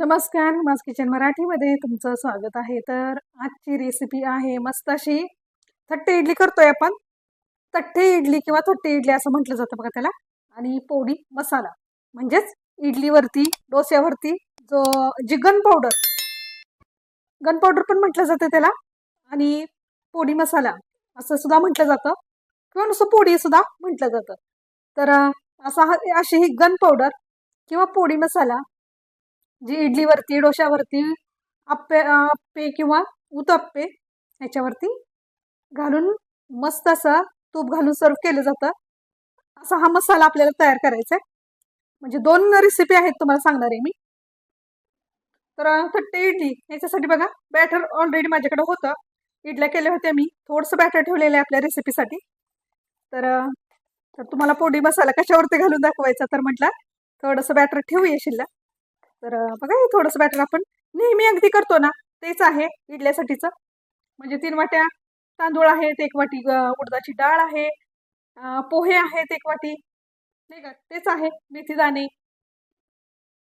नमस्कार माज किचन मराठीमध्ये तुमचं स्वागत आहे. तर आजची रेसिपी आहे मस्त अशी थट्टे इडली करतोय आपण. तट्टे इडली किंवा थट्टे इडली असं म्हटलं जातं बघा त्याला. आणि पोडी मसाला. म्हणजेच इडलीवरती डोस्यावरती जो जी गन पावडर गन पावडर पण म्हटलं जातं त्याला. आणि पोडी मसाला असं सुद्धा म्हटलं जातं. किंवा नुसतं पोडी सुद्धा म्हटलं जातं. तर असा हा अशी ही गन पावडर किंवा पोडी मसाला जी इडलीवरती डोशावरती आप्पे आप्पे किंवा उत्तप्पे ह्याच्यावरती घालून मस्त असं तूप घालून सर्व केलं जातं. असा हा मसाला आपल्याला तयार करायचा आहे. म्हणजे दोन रेसिपी आहेत तुम्हाला सांगणार आहे मी. तर थट्टे इडली याच्यासाठी बघा बॅटर ऑलरेडी माझ्याकडे होतं. इडल्या केल्या होत्या मी. थोडंसं बॅटर ठेवलेलं आहे आपल्या रेसिपीसाठी तर तर तुम्हाला पोडी मसाला कशावरती घालून दाखवायचा तर म्हटलं थोडंसं बॅटर ठेवूया शिल्लक. तर बघा हे थोडंसं बॅटर आपण नेहमी अगदी करतो ना तेच आहे इडल्यासाठीचं. म्हणजे तीन वाट्या तांदूळ आहेत एक वाटी उडदाची डाळ आहे पोहे आहेत एक वाटी नाही का? तेच आहे मेथी दाणे.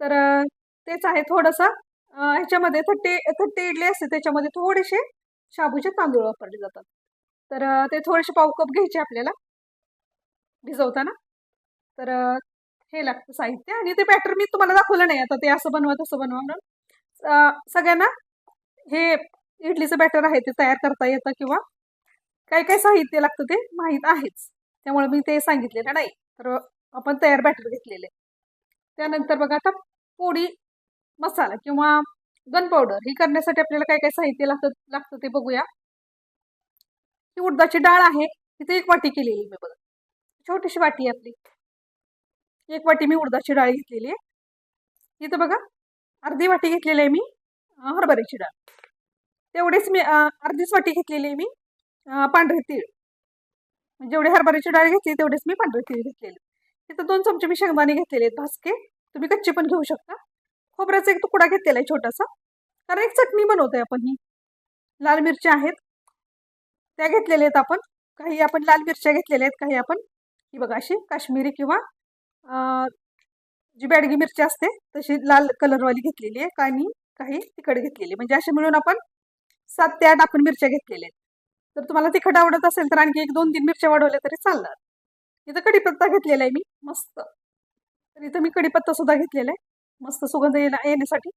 तर तेच आहे थोडंसं ह्याच्यामध्ये थट्टे थट्टे इडली असते त्याच्यामध्ये थोडेसे शाबूचे तांदूळ वापरले जातात. तर ते थोडेसे पाव कप घ्यायचे आपल्याला भिजवताना. तर हे लागतं साहित्य आणि ते बॅटर मी तुम्हाला दाखवलं नाही. आता ते असं बनवा तसं बनवा म्हणून. सगळ्यांना हे इडलीचं बॅटर आहे ते तयार करता येतं किंवा काय काय साहित्य लागतं ते माहीत आहेच. त्यामुळे मी ते सांगितलेलं नाही. तर आपण तयार बॅटर घेतलेले. त्यानंतर बघा आता पोडी मसाला किंवा गन पावडर ही करण्यासाठी आपल्याला काय काय साहित्य लागतं लागतं ते बघूया. ही उडदाची डाळ आहे. तिथे एक वाटी केलेली मी बघा. छोटीशी वाटी आहे आपली. एक वाटी मी उडदाची डाळ घेतलेली आहे. इथं बघा अर्धी वाटी घेतलेली आहे मी हरभऱ्याची डाळ. तेवढेच मी अर्धीच वाटी घेतलेली आहे मी पांढरे तीळ. जेवढी हरभऱ्याची डाळ घेतली तेवढेच मी पांढरे तीळ घेतलेले. इथं दोन चमचे मी शेंगदाणे घेतलेले आहेत भासके तुम्ही कच्चे पण घेऊ शकता. खोबऱ्याचा एक तुकडा घेतलेला आहे छोटासा. कारण एक चटणी बनवतोय आपण ही. लाल मिरच्या आहेत. त्या घेतलेल्या आहेत आपण. काही आपण लाल मिरच्या घेतलेल्या आहेत काही आपण ही बघा अशी काश्मीरी किंवा जी बॅडगी मिरची असते तशी लाल कलरवाली घेतलेली आहे. आणि काही तिखट घेतलेली म्हणजे असे मिळून आपण सात ते आठ आपण मिरच्या घेतलेल्या आहेत. तर तुम्हाला तिखट आवडत असेल तर आणखी एक दोन तीन मिरच्या वाढवल्या तरी चालणार. इथं कढीपत्ता घेतलेला आहे मी मस्त. तर इथं मी कढीपत्ता सुद्धा घेतलेला आहे. मस्त सुगंध येण्या येण्यासाठी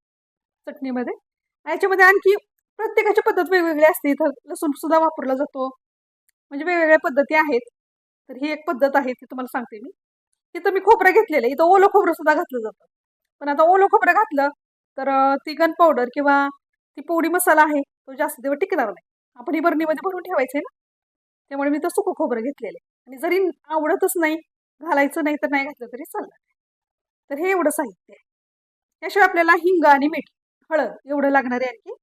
चटणीमध्ये. याच्यामध्ये आणखी प्रत्येकाची पद्धत वेगवेगळी असते. इथं लसूण सुद्धा वापरला जातो. म्हणजे वेगवेगळ्या पद्धती आहेत. तर ही एक पद्धत आहे ती तुम्हाला सांगते मी. इथं मी खोबरं घेतलेलं इथं ओलं खोबरं सुद्धा घातलं जातं. पण आता ओलं खोबरं घातलं तर ती गन पावडर किंवा ती पोडी मसाला आहे तो जास्त दिवस टिकणार नाही. आपण ही बरणीमध्ये भरून ठेवायचं आहे ना? त्यामुळे मी तर सुकं खोबरं घेतलेलं आहे. आणि जरी आवडतच नाही घालायचं नाही तर नाही घातलं तरी चालणार तर हे एवढं साहित्य आहे. त्याशिवाय आपल्याला हिंग आणि मीठ हळद एवढं लागणार आहे आणखी.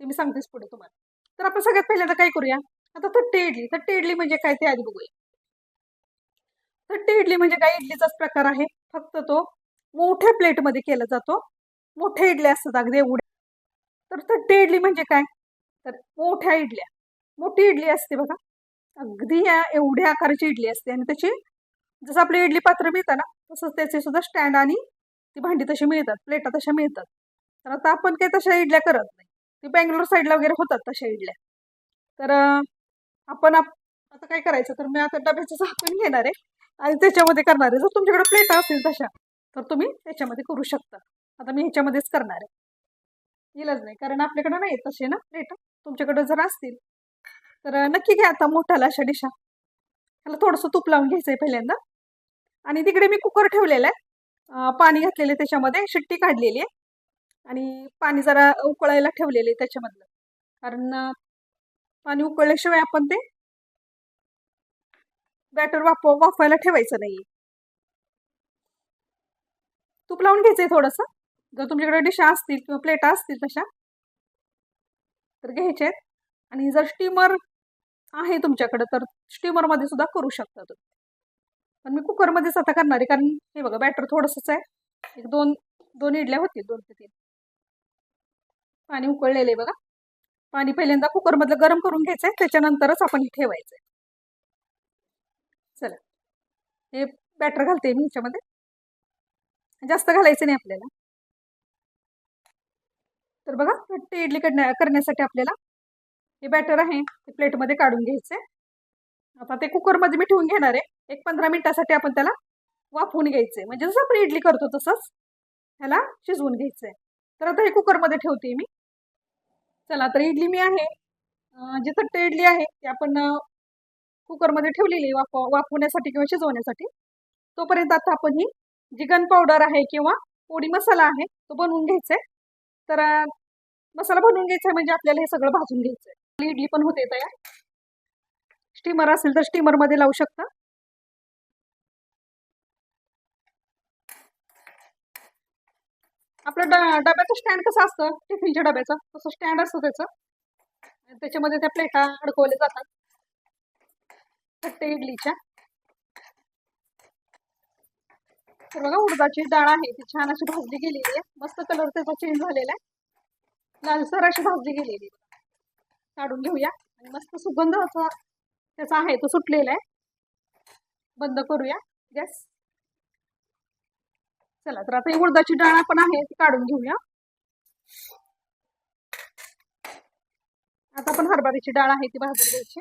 ते मी सांगतेच पुढे तुम्हाला. तर आपण सगळ्यात पहिल्यांदा काय करूया? आता थट्टे इडली. थट्टे इडली म्हणजे काय ते आधी बघूया. थट्टी इडली म्हणजे काय? इडलीचाच प्रकार आहे. फक्त तो मोठ्या प्लेटमध्ये केला जातो. मोठ्या इडल्या असतात अगदी एवढ्या. तर थट्टी इडली म्हणजे काय? तर मोठ्या इडल्या. मोठी इडली असते बघा. अगदी या एवढ्या आकाराची इडली असते. आणि त्याची जसं आपली इडली पात्र मिळतं ना तसंच त्याचे सुद्धा स्टँड आणि ती भांडी तशी मिळतात. प्लेटा तशा मिळतात. तर आता आपण काही तशा इडल्या करत नाही. ती बँगलोर साईडला वगैरे होतात तशा इडल्या. तर आपण आप- आता काय करायचं? तर मी आता डब्याचं झाकण घेणार आहे. आणि त्याच्यामध्ये करणार आहे. जर तुमच्याकडे प्लेट असतील तशा तर तुम्ही त्याच्यामध्ये करू शकता. आता मी ह्याच्यामध्येच करणार आहे. इलाज नाही कारण आपल्याकडे नाही तसे ना प्लेट तुमच्याकडे जर असतील तर नक्की घ्या आता मोठ्याला अशा डिशा. त्याला थोडंसं तूप लावून घ्यायचं आहे पहिल्यांदा. आणि तिकडे मी कुकर ठेवलेला आहे. पाणी घातलेलं आहे त्याच्यामध्ये शिट्टी काढलेली आहे. आणि पाणी जरा उकळायला ठेवलेले आहे त्याच्यामधलं. कारण पाणी उकळल्याशिवाय आपण ते बॅटर वाप वाफवायला ठेवायचं नाही तूप लावून घ्यायचं आहे थोडंसं. जर तुमच्याकडे डिशा असतील किंवा प्लेटा असतील तशा तर घ्यायच्या आहेत आणि जर स्टीमर आहे तुमच्याकडे तर स्टीमरमध्ये सुद्धा करू शकता तुम्ही. पण मी कुकरमध्येच आता करणार आहे कारण हे बघा बॅटर थोडंसंच आहे. एक दोन दोन इडल्या होतील दोन ते तीन. पाणी उकळलेलं आहे बघा. पाणी पहिल्यांदा कुकरमधलं गरम करून घ्यायचं आहे त्याच्यानंतरच आपण हे ठेवायचं आहे चला. हे बॅटर घालते मी ह्याच्यामध्ये जास्त घालायचं नाही आपल्याला. तर बघा घट्टी इडली करण्या करण्यासाठी आपल्याला हे बॅटर आहे ते प्लेटमध्ये काढून घ्यायचे. आता ते कुकरमध्ये मी ठेवून घेणार आहे. एक पंधरा मिनिटासाठी आपण त्याला वाफवून घ्यायचे. म्हणजे जसं आपण इडली करतो तसंच ह्याला शिजवून घ्यायचंय. तर आता हे कुकरमध्ये ठेवते मी. चला तर इडली मी आहे. अं, जी चट्ट इडली आहे ती आपण कुकरमध्ये ठेवलेली वाफ वाफवण्यासाठी किंवा शिजवण्यासाठी. तोपर्यंत आता आपण ही जी गन पावडर आहे किंवा पोडी मसाला आहे तो बनवून घ्यायचा आहे. तर मसाला बनवून घ्यायचा आहे म्हणजे आपल्याला हे सगळं भाजून घ्यायचं आहे. इडली पण होते तयार. स्टीमर असेल तर स्टीमरमध्ये लावू शकता. आपलं डब्याचं स्टँड कसं असतं? टिफिनच्या डब्याचं? तसं स्टँड असतं त्याचं. त्याच्यामध्ये त्या प्लेटा अडकवल्या जातात. फक्त इडलीच्या. तर बघा उडदाची डाळ आहे ती छान अशी भाजली गेलेली आहे. मस्त कलर त्याचा चेंज झालेला आहे. लालसर अशी भाजली गेलेली आहे. काढून घेऊया. आणि मस्त सुगंध असा त्याचा आहे तो सुटलेला आहे. बंद करूया. गॅस चला तर आता ही उडदाची डाळ पण आहे ती काढून घेऊया. आता आपण हरभऱ्याची डाळ आहे ती भाजून घ्यायची.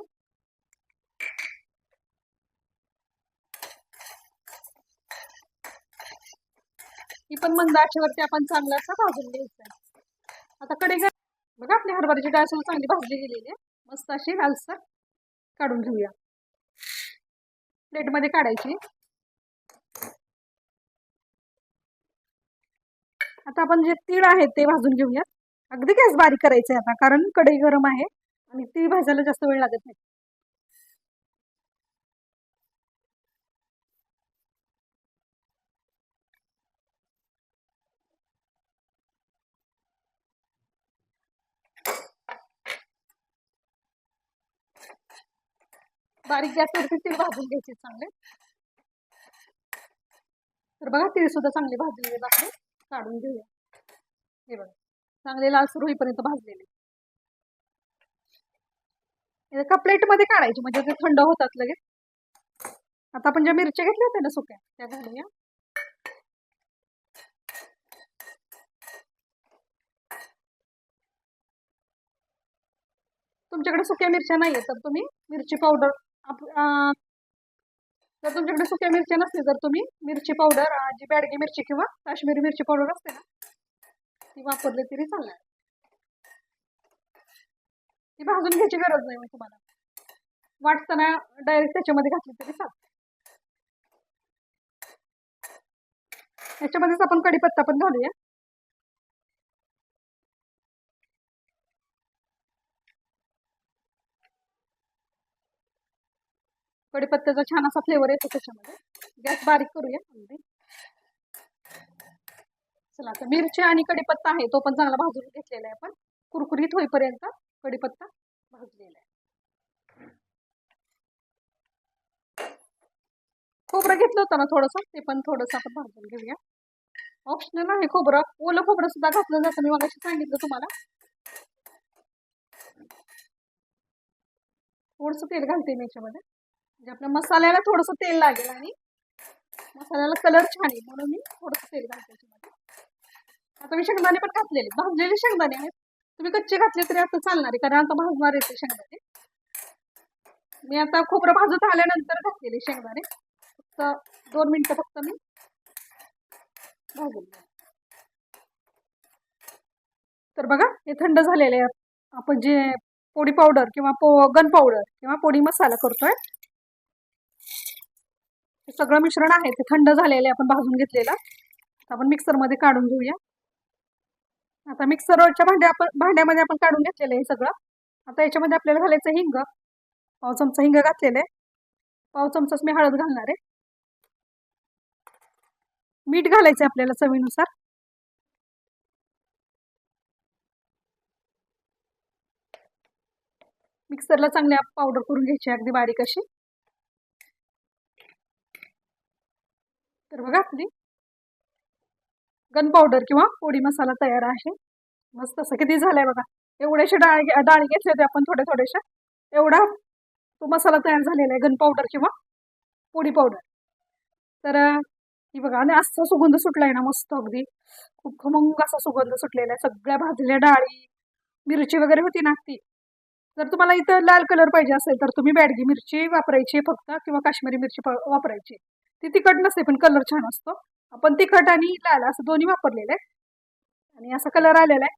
ती पण मंद आचेवरती आपण चांगला असा भाजून घ्यायचं. आता कडे बघा आपली हरभऱ्याची डाळ सुद्धा चांगली भाजली गेलेली आहे. मस्त अशी लालसर काढून घेऊया. प्लेटमध्ये काढायची. आता आपण जे तीळ आहे ते भाजून घेऊया अगदी गॅस बारीक करायचे आता कारण कढई गरम आहे आणि तीळ भाजायला जास्त वेळ लागत नाही. बारीक गॅसवरती तीळ भाजून घ्यायचे चांगले. तर बघा तीळ सुद्धा चांगले भाजलेले आपले काढून घेऊया. हे बघा चांगले लालसर होईपर्यंत भाजलेले. एका प्लेटमध्ये काढायचे म्हणजे ते थंड होतात लगेच. आता आपण ज्या मिरच्या घेतल्या होत्या ना सुक्या त्या घालूया. तुमच्याकडे सुक्या मिरच्या नाही तर तुम्ही मिरची पावडर आप जर तुमच्याकडे सुक्या मिरच्या नसतील तर तुम्ही मिरची पावडर जी बॅडगी मिरची किंवा काश्मीरी मिरची पावडर असते ना ती वापरली तरी चालणार. ती भाजून घ्यायची गरज नाही मी तुम्हाला. वाटताना डायरेक्ट त्याच्यामध्ये घातली तरी चालते. याच्यामध्येच आपण कढीपत्ता पण घालूया. कढीपत्त्याचा छान असा फ्लेवर येतो त्याच्यामध्ये. गॅस बारीक करूया. अगदी चला आता मिरची आणि कढीपत्ता आहे तो पण चांगला भाजून घेतलेला आहे आपण. कुरकुरीत होईपर्यंत कढीपत्ता भाजलेला आहे. खोबरं घेतलं होतं ना थोडंसं ते पण थोडंसं आपण भाजून घेऊया. ऑप्शनल आहे खोबरं. ओलं खोबरं सुद्धा घातलं जातं मी मगाशी सांगितलं तुम्हाला. थोडंसं तेल घालते मी याच्यामध्ये. म्हणजे आपल्या मसाल्याला थोडंसं तेल लागेल आणि मसाल्याला कलर छान येईल म्हणून मी थोडंसं तेल घालते आता मी शेंगदाणे पण घातलेले भाजलेले शेंगदाणे आहेत. तुम्ही कच्चे घातले तरी आता चालणार आहे कारण आता भाजणार येते शेंगदाणे. मी आता खोबरं भाजत आल्यानंतर घातलेले शेंगदाणे. फक्त दोन मिनिटं फक्त मी भाजून तर बघा हे थंड झालेले आहे. आपण जे पोडी पावडर किंवा पो गन पावडर किंवा पोडी मसाला करतोय हे सगळं मिश्रण आहे ते थंड झालेलं आहे आपण भाजून घेतलेलं. आपण मिक्सरमध्ये काढून घेऊया. आता मिक्सरच्या भांड्या आपण भांड्यामध्ये आपण काढून घेतलेलं आहे हे सगळं. आता याच्यामध्ये आपल्याला घालायचं हिंग. पाव चमचा हिंग घातलेलं आहे. पाव चमचाच मी हळद घालणार आहे. मीठ घालायचं आहे आपल्याला चवीनुसार. मिक्सरला चांगल्या पावडर करून घ्यायची अगदी बारीक अशी. तर बघा आपली गन पावडर किंवा पोडी मसाला तयार आहे. मस्त असं किती झालंय बघा. एवढ्याशा डाळ डाळी घेतले होते आपण थोड्या थोड्याशा एवढा तो मसाला तयार झालेला आहे गन पावडर किंवा पोडी पावडर तर ही बघा आणि असा सुगंध सुटलाय ना मस्त अगदी. खूप खमंग असा सुगंध सुटलेला आहे. सगळ्या भाजलेल्या डाळी मिरची वगैरे होती ना ती. जर तुम्हाला इथं लाल कलर पाहिजे असेल तर तुम्ही बॅडगी मिरची वापरायची फक्त किंवा काश्मीरी मिरची प- वापरायची ती तिखट नसते पण कलर छान असतो. आपण तिखट आणि लाल असं दोन्ही वापरलेलं आहे. आणि असा कलर आलेला आहे.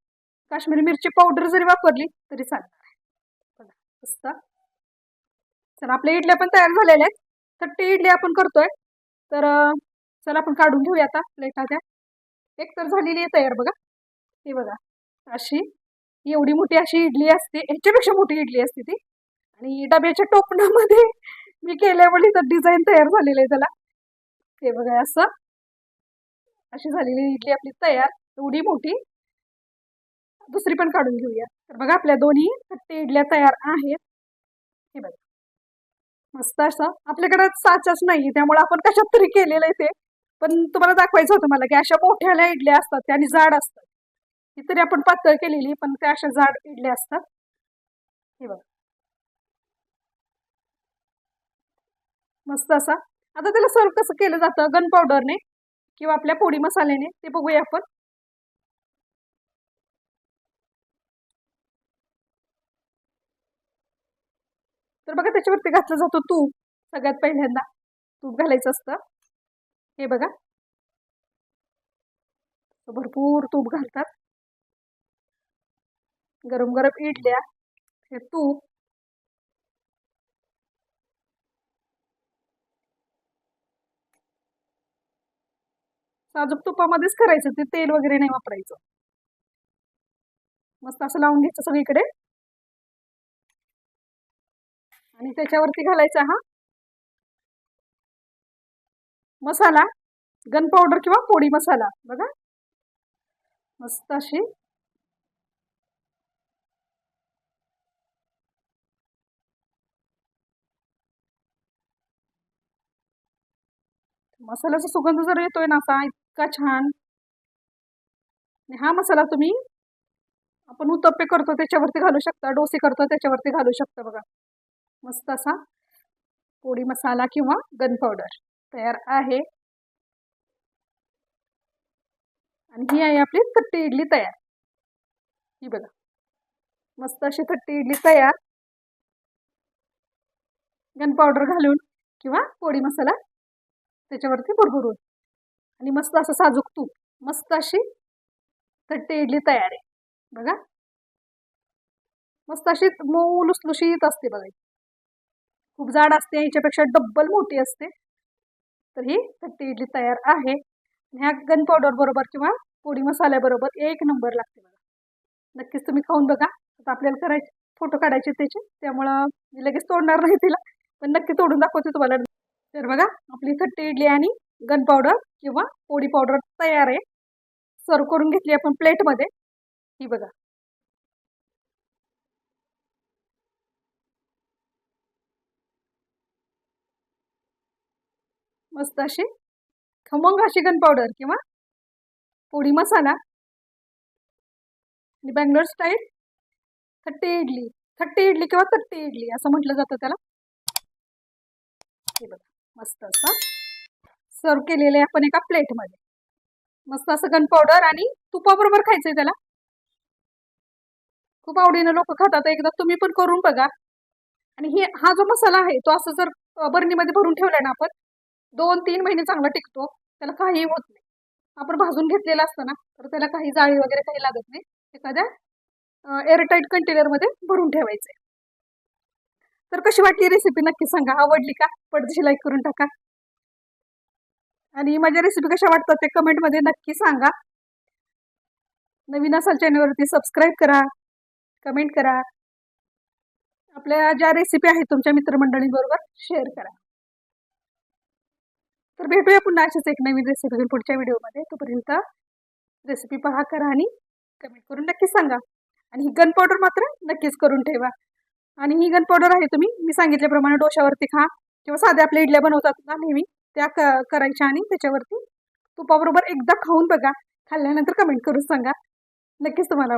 काश्मीरी मिरची पावडर जरी वापरली तरी चालणार आहे मस्त. चला आपल्या इडल्या पण तयार झालेल्या आहेत. थट्टी इडली आपण करतोय. तर चला आपण काढून घेऊया आता प्लेटा त्या एक तर झालेली आहे तयार बघा. हे बघा अशी. एवढी मोठी अशी इडली असते. ह्याच्यापेक्षा मोठी इडली असते ती. आणि डब्याच्या टोपणामध्ये मी केल्यामुळे तर डिझाईन तयार झालेलं आहे त्याला हे बघा असं. अशी झालेली इडली आपली तयार एवढी मोठी. दुसरी पण काढून घेऊया. तर बघा आपल्या दोन्ही कट्टे इडल्या तयार आहेत. हे बघा. मस्त असं. आपल्याकडे साचाच नाही त्यामुळे आपण कशात तरी केलेलं आहे ते. पण तुम्हाला दाखवायचं होतं मला की अशा मोठ्याल्या इडल्या असतात त्या आणि जाड असतात. ही तरी आपण पातळ केलेली पण त्या अशा जाड इडल्या असतात. हे बघा. मस्त असा. आता त्याला सर्व कसं केलं जातं? गन पावडरने किंवा आपल्या पोडी मसाल्याने? ते बघूया आपण. तर बघा त्याच्यावरती घातलं जातं तूप सगळ्यात पहिल्यांदा. तूप घालायचं असतं. हे बघा. भरपूर तूप घालतात. गरम गरम इडल्या हे तूप. साजूक तुपामध्येच करायचं ते तेल वगैरे नाही वापरायचं. मस्त असं लावून घ्यायचं सगळीकडे. आणि त्याच्यावरती घालायचा हा मसाला गन पावडर किंवा पोडी मसाला बघा. मस्त अशी. मसाल्याचा सुगंध जर येतोय ना असा इतका छान. हा मसाला तुम्ही आपण उत्तप्पे करतो त्याच्यावरती घालू शकता डोसे करतो त्याच्यावरती घालू शकता बघा. मस्त असा पोळी मसाला किंवा गन पावडर तयार आहे. आणि ही आहे आपली थट्टी इडली तयार. ही बघा. मस्त अशी थट्टी इडली तयार. गन पावडर घालून किंवा पोळी मसाला त्याच्यावरती भरभरून. आणि मस्त असं साजूक तूप मस्त अशी थट्टी इडली तयार आहे. बघा. मस्त अशी मऊ लुसलुशीत असते बघा खूप जाड असते याच्यापेक्षा डब्बल मोठी असते. तर ही थट्टी इडली तयार आहे. ह्या गन पावडर बरोबर किंवा पोडी मसाल्याबरोबर एक नंबर लागते बघा. नक्कीच तुम्ही खाऊन बघा. आता आपल्याला करायचे फोटो काढायचे त्याचे. त्यामुळं मी लगेच तोडणार नाही तिला. पण नक्की तोडून दाखवते तुम्हाला. तर बघा आपली थट्टी इडली आणि गन पावडर किंवा पोडी पावडर तयार आहे. सर्व करून घेतली आपण प्लेटमध्ये ही बघा. मस्त अशी खमंग अशी गन पावडर किंवा पोडी मसाला. आणि बँगलोर स्टाईल थट्टी इडली थट्टी इडली किंवा थट्टी इडली असं म्हटलं जातं त्याला. हे बघा. मस्त असं. सर्व केलेले आहे आपण एका प्लेटमध्ये मस्त असं गन पावडर आणि तुपाबरोबर खायचंय त्याला. खूप आवडीनं लोक खातात. एकदा तुम्ही पण करून बघा. आणि हे हा जो मसाला आहे तो असं जर बरणीमध्ये भरून ठेवला ना आपण दोन तीन महिने चांगला टिकतो. त्याला काही होत नाही. आपण भाजून घेतलेला असतं ना तर त्याला काही जाळी वगैरे काही लागत नाही. एखाद्या एअरटाईट कंटेनरमध्ये भरून ठेवायचे तर कशी वाटली रेसिपी नक्की सांगा. आवडली का? पडदेशी लाईक करून टाका. आणि माझ्या रेसिपी कशा वाटतात ते कमेंटमध्ये नक्की सांगा. नवीन असाल चॅनलवरती सबस्क्राईब करा कमेंट करा. आपल्या ज्या रेसिपी आहेत तुमच्या मित्रमंडळींबरोबर शेअर करा. तर भेटूया पुन्हा अशाच एक नवीन रेसिपी घेऊन पुढच्या व्हिडिओमध्ये तोपर्यंत रेसिपी पहा करा आणि कमेंट करून नक्कीच सांगा. आणि ही गन पावडर मात्र नक्कीच करून ठेवा. आणि ही गन पावडर आहे तुम्ही मी सांगितल्याप्रमाणे डोशावरती खा. किंवा साध्या आपल्या इडल्या बनवतात ना नेहमी. त्या क करायच्या आणि त्याच्यावरती तुपाबरोबर एकदा खाऊन बघा. खाल्ल्यानंतर कमेंट करून सांगा. नक्कीच तुम्हाला